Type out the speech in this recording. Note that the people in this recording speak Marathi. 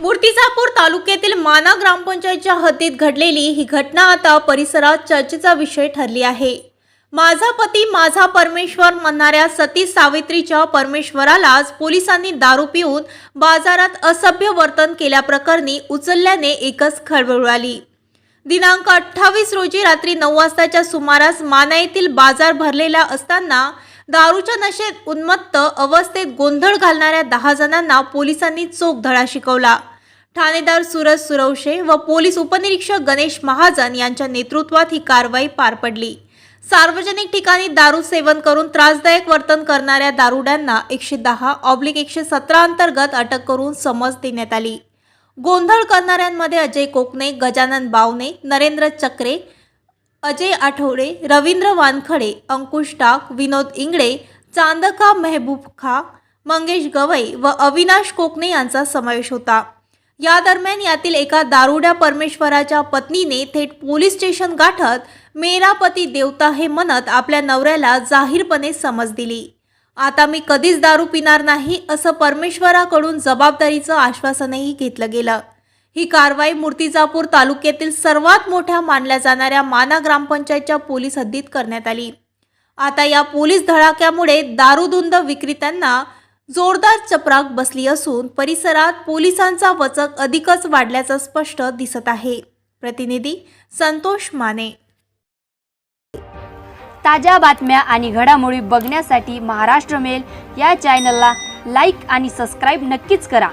मूर्तिजापूर तालुक्यातील माना ग्रामपंचायतच्या हद्दीत घडलेली ही घटना आता परिसरात चर्चेचा विषय ठरली आहे. माझा पती माझा परमेश्वर म्हणणाऱ्या सती सावित्रीच्या परमेश्वरालाच पोलिसांनी दारू पिऊन बाजारात असभ्य वर्तन केल्याप्रकरणी उचलल्याने एकच खळबळ उडाली. दिनांक अठ्ठावीस रोजी रात्री नऊ वाजताच्या सुमारास माना येथील बाजार भरलेला असताना दारूच्या नशेत उन्मत्त अवस्थेत गोंधळ घालणाऱ्या दहा जणांना पोलिसांनी चोख धडा शिकवला. ठाणेदार सूरज सुरवशे व पोलीस उपनिरीक्षक गणेश महाजन यांच्या नेतृत्वात ही कारवाई पार पडली. सार्वजनिक ठिकाणी दारू सेवन करून त्रासदायक वर्तन करणाऱ्या दारुड्यांना एकशे दहा ऑब्लिक एकशे सतरा अंतर्गत अटक करून समज देण्यात आली. गोंधळ करणाऱ्यांमध्ये अजय कोकणे गजानन बावने नरेंद्र चक्रे अजय आठवडे रवींद्र वानखडे अंकुश टाक विनोद इंगळे चांदका मेहबूब खा मंगेश गवई व अविनाश कोकणे यांचा समावेश होता. या दरम्यान यातील एका दारुड्या परमेश्वराच्या पत्नीने थेट पोलीस स्टेशन गाठत मेरा पती देवता हे म्हणत आपल्या नवऱ्याला जाहीरपणे समज दिली. आता मी कधीच दारू पिणार नाही असं परमेश्वराकडून जबाबदारीचं आश्वासनही घेतलं गेलं. ही कारवाई मूर्तिजापूर तालुक्यातील सर्वात मोठ्या मानल्या जाणाऱ्या माना ग्रामपंचायतच्या पोलीस हद्दीत करण्यात आली. आता या पोलीस धडाक्यामुळे दारुधुंद विक्रेत्यांना जोरदार चपराक बसली असून परिसरात पोलिसांचा वचक अधिकच वाढल्याचं स्पष्ट दिसत आहे. प्रतिनिधी संतोष माने. ताज्या बातम्या आणि घडामोडी बघण्यासाठी महाराष्ट्र मेल या चॅनलला लाईक आणि सबस्क्राईब नक्कीच करा.